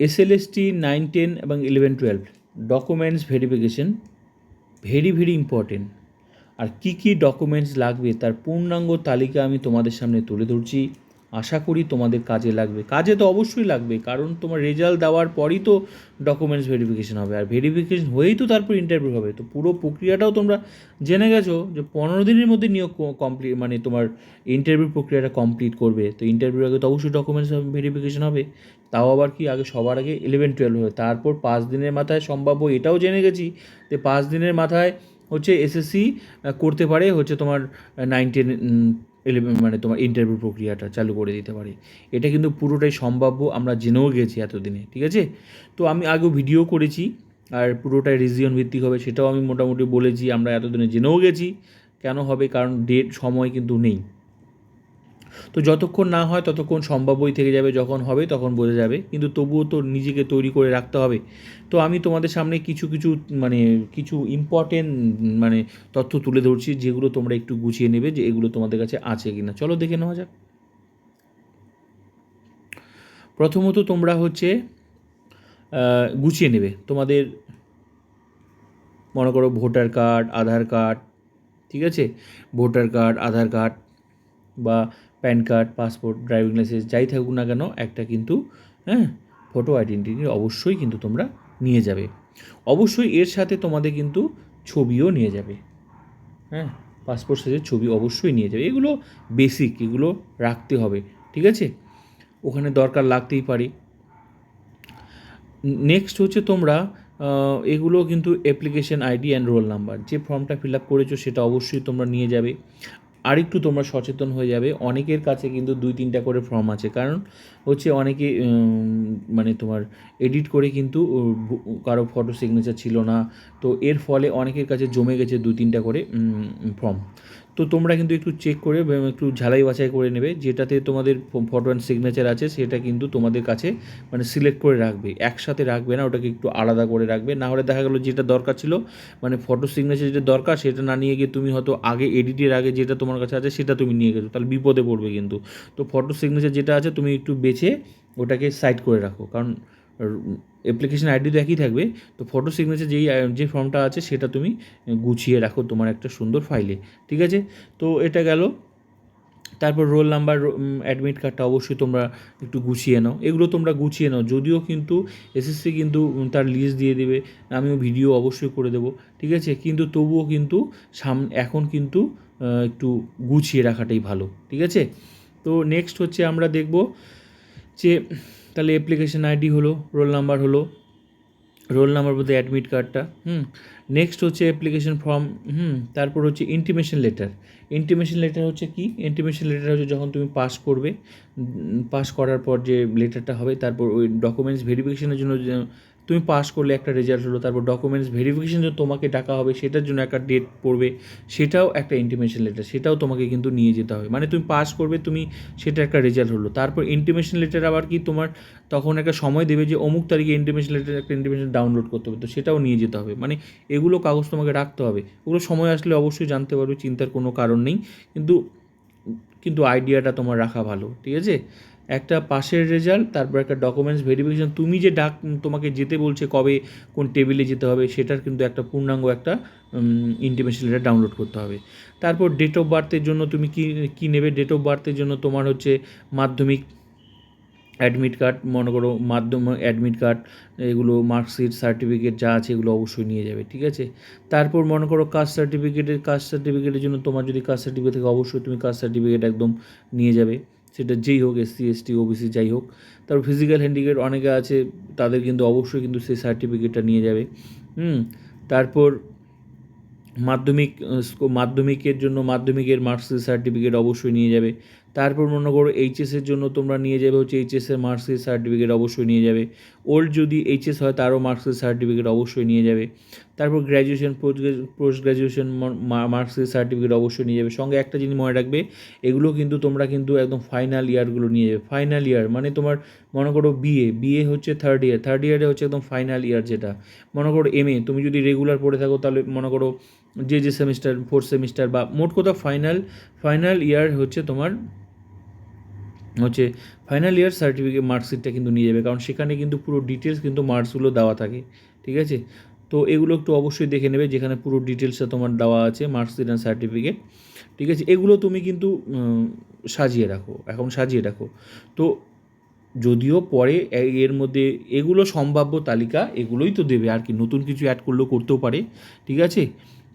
SLST nine ten এবং eleven twelve documents verification very very important আর কী কী documents লাগবে, তার পূর্ণাঙ্গ তালিকা আমি তোমাদের সামনে তুলে ধরছি। আশা করি তোমাদের কাজে লাগবে। কাজে তো অবশ্যই লাগবে, কারণ তোমার রেজাল্ট দেওয়ার পরই তো ডকুমেন্টস ভেরিফিকেশন হবে। আর ভেরিফিকেশন হয়েই তো তারপর ইন্টারভিউ হবে। তো পুরো প্রক্রিয়াটাও তোমরা জেনে গেছো যে পনেরো দিনের মধ্যে নিয়োগ কমপ্লিট মানে তোমার ইন্টারভিউ প্রক্রিয়াটা কমপ্লিট করবে। তো ইন্টারভিউ আগে তো অবশ্যই ডকুমেন্টস ভেরিফিকেশন হবে। তাও আবার কি আগে সবার আগে ইলেভেন টুয়েলভ হবে তারপর পাঁচ দিনের মাথায় সম্ভাব্য, এটাও জেনে গেছি যে পাঁচ দিনের মাথায় হচ্ছে এসএসসি করতে পারে হচ্ছে তোমার নাইন টেন ইলেভেন মানে তোমার ইন্টারভিউ প্রক্রিয়াটা চালু করে দিতে পারে। এটা কিন্তু পুরোটাই সম্ভাব্য, আমরা জেনেও গেছি এতদিনে, ঠিক আছে? তো আমি আগেও ভিডিও করেছি, আর পুরোটাই রিজিয়ন ভিত্তিক হবে, সেটাও আমি মোটামুটি বলেছি, আমরা এতদিনে জেনেও গেছি, কেন হবে, কারণ ডেট সময় কিন্তু নেই। তো যতক্ষণ না হয় ততক্ষণ সম্ভাব্যই থেকে যাবে, যখন হবে তখন বোঝা যাবে। কিন্তু তবুও তো নিজেকে তৈরি করে রাখতে হবে। তো আমি তোমাদের সামনে কিছু কিছু মানে কিছু ইম্পর্টেন্ট মানে তথ্য তুলে ধরছি, যেগুলো তোমরা একটু গুছিয়ে নেবে যে এগুলো তোমাদের কাছে আছে কি না চলো দেখে নেওয়া যাক। প্রথমত তোমরা হচ্ছে গুছিয়ে নেবে। তোমাদের মনে করো ভোটার কার্ড, আধার কার্ড, ঠিক আছে? ভোটার কার্ড, আধার কার্ড বা PAN card, passport, driving licence, যাই থাকুক না কেন, একটা কিন্তু হ্যাঁ ফটো আইডেন্টিটি অবশ্যই কিন্তু তোমরা নিয়ে যাবে। অবশ্যই এর সাথে তোমাদের কিন্তু ছবিও নিয়ে যাবে। হ্যাঁ পাসপোর্ট সাইজের ছবি অবশ্যই নিয়ে যাবে। এগুলো বেসিক এগুলো রাখতে হবে, ঠিক আছে? ওখানে দরকার লাগতেই পারে। নেক্সট হচ্ছে তোমরা এগুলো কিন্তু application ID and roll number যে ফর্মটা ফিল আপ করেছ সেটা অবশ্যই তোমরা নিয়ে যাবে। আরেকটু তোমরা সচেতন হয়ে যাবে। অনেকের কাছে কিন্তু দুই, তিনটা করে ফর্ম আছে। কারণ হচ্ছে অনেকে মানে তোমার এডিট করে কিন্তু কারও ফটো সিগনেচার ছিল না। তো এর ফলে অনেকের কাছে জমে গেছে দুই, তিনটা করে ফর্ম তো তোমরা কিন্তু একটু চেক করে একটু ঝালাই বাছাই করে নেবে। যেটাতে তোমাদের ফটো অ্যান্ড সিগনেচার আছে, সেটা কিন্তু তোমাদের কাছে মানে সিলেক্ট করে রাখবে। একসাথে রাখবে না, ওটাকে একটু আলাদা করে রাখবে। না হলে দেখা গেলো যেটা দরকার ছিল মানে ফটো সিগনেচার যেটা দরকার, সেটা না নিয়ে গিয়ে তুমি হয়তো আগে এডিটের আগে যেটা তোমার কাছে আছে, সেটা তুমি নিয়ে গেছো। তাহলে বিপদে পড়বে কিন্তু। তো ফটো সিগনেচার যেটা আছে, তুমি একটু বেছে ওটাকে সাইড করে রাখো। কারণ অ্যাপ্লিকেশন আইডি তো একই থাকবে। তো ফটো সিগনেচার যেই, যে ফর্মটা আছে সেটা তুমি গুছিয়ে রাখো তোমার একটা সুন্দর ফাইলে ঠিক আছে? তো এটা গেল। তারপর রোল নাম্বার অ্যাডমিট কার্ডটা অবশ্যই তোমরা একটু গুছিয়ে নাও। এগুলো তোমরা গুছিয়ে নাও, যদিও কিন্তু এসএসসি কিন্তু তার লিস্ট দিয়ে দেবে, আমিও ভিডিও অবশ্যই করে দেবো, ঠিক আছে? কিন্তু তবুও কিন্তু সাম, এখন কিন্তু একটু গুছিয়ে রাখাটাই ভালো, ঠিক আছে? তো নেক্সট হচ্ছে আমরা দেখব যে তাহলে অ্যাপ্লিকেশন আইডি হলো রোল নাম্বার হলো রোল নাম্বার বলতে অ্যাডমিট কার্ডটা হুম? নেক্সট হচ্ছে অ্যাপ্লিকেশান ফর্ম হুম? তারপর হচ্ছে ইন্টিমেশন লেটার ইন্টিমেশন লেটার হচ্ছে কি? ইন্টিমেশন লেটার হচ্ছে যখন তুমি পাস করবে পাস করার পর যে লেটারটা হবে, তারপর ওই ডকুমেন্টস ভেরিফিকেশনের জন্য তুমি পাস করলে একটা রেজাল্ট হলো, তারপর ডকুমেন্টস ভেরিফিকেশন যে তোমাকে ডাকা হবে, সেটার জন্য একটা ডেট পড়বে, সেটাও একটা ইন্টিমেশন লেটার সেটাও তোমাকে কিন্তু নিয়ে যেতে হবে। মানে তুমি পাস করবে, তুমি সেটা একটা রেজাল্ট হলো। তারপর ইন্টিমেশন লেটার আবার কি তোমার, তখন একটা সময় দেবে যে অমুক তারিখে ইন্টিমেশন লেটার একটা ইন্টিমেশন ডাউনলোড করতে হবে, তো সেটাও নিয়ে যেতে হবে। মানে এগুলো কাগজ তোমাকে রাখতে হবে। ওগুলো সময় আসলে অবশ্যই জানতে পারবে, চিন্তার কোনো কারণ নেই। কিন্তু কিন্তু আইডিয়াটা তোমার রাখা ভালো, ঠিক আছে? একটা পাশের রেজাল্ট তারপর একটা ডকুমেন্টস ভেরিফিকেশন তুমি যে ডাক, তোমাকে যেতে বলছে কবে, কোন টেবিলে যেতে হবে, সেটার কিন্তু একটা পূর্ণাঙ্গ একটা ইন্টিমেশন লেটার ডাউনলোড করতে হবে। তারপর ডেট অফ বার্থের জন্য তুমি কী কী নেবে? ডেট অফ বার্থের জন্য তোমার হচ্ছে মাধ্যমিক অ্যাডমিট কার্ড মনে করো মাধ্যম অ্যাডমিট কার্ড এগুলো মার্কশিট সার্টিফিকেট যা আছে এগুলো অবশ্যই নিয়ে যাবে, ঠিক আছে? তারপর মনে করো কাস্ট সার্টিফিকেটের কাস্ট সার্টিফিকেটের জন্য তোমার যদি কাস্ট সার্টিফিকেট থাকে, অবশ্যই তুমি কাস্ট সার্টিফিকেট একদম নিয়ে যাবে। সেটা যেই হোক এসসি, এসটি, ওবিসি, যাই হোক। তারপর ফিজিক্যাল হ্যান্ডিক্যাপ অনেকে আছে, তাদের কিন্তু অবশ্যই কিন্তু সেই সার্টিফিকেটটা নিয়ে যাবে। হুম, তারপর মাধ্যমিক মাধ্যমিকের জন্য মাধ্যমিকের মার্কশিট সার্টিফিকেট অবশ্যই নিয়ে যাবে। তারপর মনে করো এইচএসের জন্য তোমরা নিয়ে যাবে হচ্ছে এইচএসের মার্কশিট সার্টিফিকেট অবশ্যই নিয়ে যাবে। ওল্ড যদি এইচএস হয় তারও মার্কশিট সার্টিফিকেট অবশ্যই নিয়ে যাবে। তারপর graduation post graduation marksheet certificate অবশ্যই নিয়ে যাবে। সঙ্গে একটা জিনিস মনে রাখবে, এগুলো কিন্তু তোমরা কিন্তু একদম ফাইনাল ইয়ারগুলো নিয়ে যাবে। ফাইনাল ইয়ার মানে তোমার মনে করো বিএ বিএ হচ্ছে থার্ড ইয়ার থার্ড ইয়ারে হচ্ছে একদম ফাইনাল ইয়ার যেটা। মনে করো এম এ তুমি যদি রেগুলার পড়ে থাকো তাহলে মনে করো যে যে সেমিস্টার ফোর্থ সেমিস্টার বা মোট কথা ফাইনাল ফাইনাল ইয়ার হচ্ছে তোমার হচ্ছে ফাইনাল ইয়ার সার্টিফিকেট মার্কশিটটা কিন্তু নিয়ে যাবে, কারণ সেখানে কিন্তু পুরো ডিটেলস কিন্তু মার্কসগুলো দেওয়া থাকে, ঠিক আছে? তো এগুলো একটু অবশ্যই দেখে নেবে, যেখানে পুরো ডিটেলসটা তোমার দেওয়া আছে মার্কশিট অ্যান্ড সার্টিফিকেট ঠিক আছে? এগুলো তুমি কিন্তু সাজিয়ে রাখো, এখন সাজিয়ে রাখো। তো যদিও পরে এর মধ্যে এগুলো সম্ভাব্য তালিকা এগুলোই তো দেবে, আর কি নতুন কিছু অ্যাড করলেও করতেও পারে, ঠিক আছে?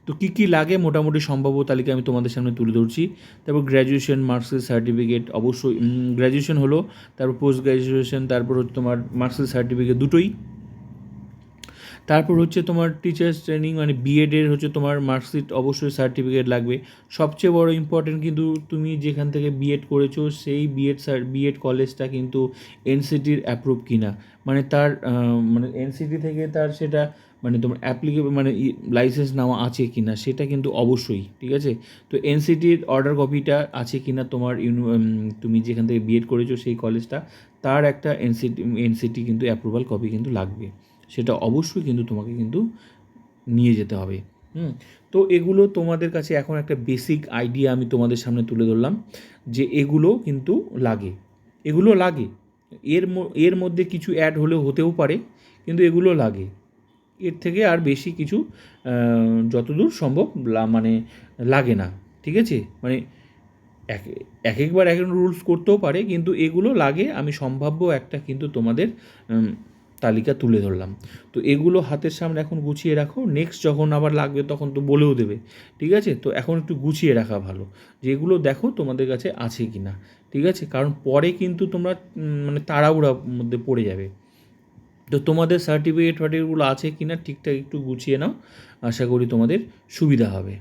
তো কী কী লাগে মোটামুটি সম্ভাব্য তালিকা আমি তোমাদের সামনে তুলে ধরছি। তারপর গ্র্যাজুয়েশন মার্কসের সার্টিফিকেট অবশ্যই গ্র্যাজুয়েশন হলো, তারপর পোস্ট গ্র্যাজুয়েশন তারপর হচ্ছে তোমার মার্কসের সার্টিফিকেট দুটোই। তারপর হচ্ছে তোমার টিচার্স ট্রেনিং মানে বিএডের হচ্ছে তোমার মার্কশিট অবশ্যই সার্টিফিকেট লাগবে। সবচেয়ে বড় ইম্পর্টেন্ট কিন্তু তুমি যেখান থেকে বিএড করেছ, সেই বিএড বিএড কলেজটা কিন্তু এনসিটির অ্যাপ্রুভ কিনা। মানে তার মানে এনসিটি থেকে তার সেটা মানে তোমার অ্যাপ্লিকেবল মানে লাইসেন্স নেওয়া আছে কি না সেটা কিন্তু অবশ্যই, ঠিক আছে? তো এনসিটির অর্ডার কপিটা আছে কি না তোমার ইউনি তুমি যেখান থেকে বিএড করেছ সেই কলেজটা তার একটা এনসিটি এনসিটি কিন্তু অ্যাপ্রুভাল কপি কিন্তু লাগবে। সেটা অবশ্যই কিন্তু তোমাকে কিন্তু নিয়ে যেতে হবে, হুম? তো এগুলো তোমাদের কাছে এখন একটা বেসিক আইডিয়া আমি তোমাদের সামনে তুলে ধরলাম, যে এগুলো কিন্তু লাগে। এগুলো লাগে। এর এর মধ্যে কিছু অ্যাড হলেও হতেও পারে, কিন্তু এগুলো লাগে। এর থেকে আর বেশি কিছু যতদূর সম্ভব মানে লাগে না, ঠিক আছে? মানে এক এক একবার এক রুলস করতেও পারে, কিন্তু এগুলো লাগে, আমি সম্ভাব্য একটা কিন্তু তোমাদের তালিকা তুলে ধরলাম। তো এগুলো হাতের সামনে এখন গুছিয়ে রাখো নেক্সট যখন আবার লাগবে তখন তো বলেও দেবে, ঠিক আছে? তো এখন একটু গুছিয়ে রাখা ভালো, যে এগুলো দেখো তোমাদের কাছে আছে কি না ঠিক আছে? কারণ পরে কিন্তু তোমরা মানে তাড়াহুড়ার মধ্যে পড়ে যাবে। তো তোমাদের সার্টিফিকেট ফার্টিফিকেটগুলো আছে কি না ঠিকঠাক একটু গুছিয়ে নাও। আশা করি তোমাদের সুবিধা হবে।